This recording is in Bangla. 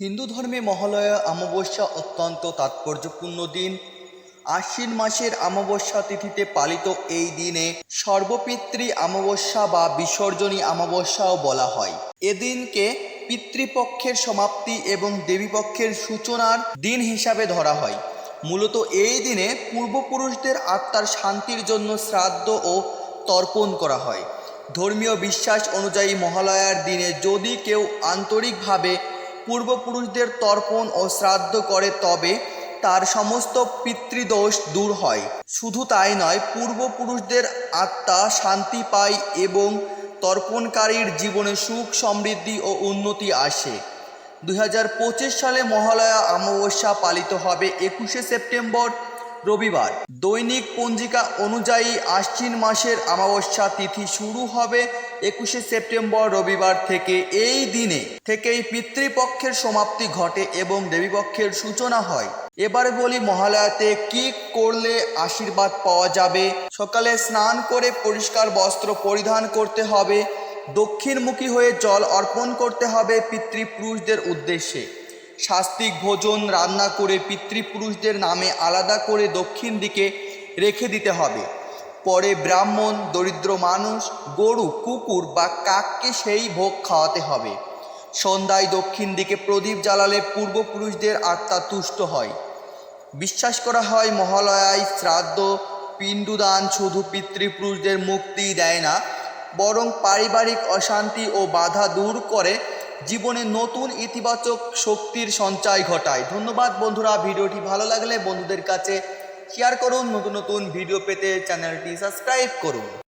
হিন্দু ধর্মে মহালয়া অমাবস্যা অত্যন্ত তাৎপর্যপূর্ণ দিন। আশ্বিন মাসের অমাবস্যা তিথিতে পালিত এই দিনে সর্বপিতৃ অমাবস্যা বা বিসর্জনী অমাবস্যাও বলা হয়। এদিনকে পিতৃপক্ষের সমাপ্তি এবং দেবীপক্ষের সূচনার দিন হিসাবে ধরা হয়। মূলত এই দিনে পূর্বপুরুষদের আত্মার শান্তির জন্য শ্রাদ্ধ ও তর্পণ করা হয়। ধর্মীয় বিশ্বাস অনুযায়ী মহালয়ার দিনে যদি কেউ আন্তরিকভাবে পূর্বপুরুষদের তর্পণ ও শ্রাদ্ধ করে তবে তার সমস্ত পিতৃদোষ দূর হয়। শুধু তাই নয়, পূর্বপুরুষদের আত্মা শান্তি পায় এবং তর্পণকারীর জীবনে সুখ, সমৃদ্ধি ও উন্নতি আসে। দু হাজার পঁচিশ সালে মহালয়া অমাবস্যা পালিত হবে একুশে সেপ্টেম্বর। রবিবার। দৈনিক পঞ্জিকা অনুযায়ী আশ্বিন মাসের অমাবস্যা তিথি শুরু হবে একুশে সেপ্টেম্বর রবিবার থেকে এই দিনে। থেকেই পিতৃপক্ষের সমাপ্তি ঘটে এবং দেবীপক্ষের সূচনা হয়। এবারে বলি মহালয়াতে কি করলে আশীর্বাদ পাওয়া যাবে? সকালে স্নান করে পরিষ্কার বস্ত্র পরিধান করতে হবে। দক্ষিণমুখী হয়ে জল অর্পণ করতে হবে পিতৃপুরুষদের উদ্দেশ্যে। শাস্তিক ভোজন রান্না করে পিতৃপুরুষদের নামে আলাদা করে দক্ষিণ দিকে রেখে দিতে হবে। পরে ব্রাহ্মণ, দরিদ্র মানুষ, গরু, কুকুর বা কাককে সেই ভোগ খাওয়াতে হবে। সন্ধ্যায় দক্ষিণ দিকে প্রদীপ জ্বালালে পূর্বপুরুষদের আত্মা তুষ্ট হয়। বিশ্বাস করা হয় মহালয়ায় শ্রাদ্ধ, পিণ্ডদান শুধু পিতৃপুরুষদের মুক্তি দেয় না, বরং পারিবারিক অশান্তি ও বাধা দূর করে জীবনে নতুন ইতিবাচক শক্তির সঞ্চয় ঘটায়। ধন্যবাদ বন্ধুরা, ভিডিওটি ভালো লাগলে বন্ধুদের কাছে শেয়ার করুন। নতুন নতুন ভিডিও পেতে চ্যানেলটি সাবস্ক্রাইব করুন।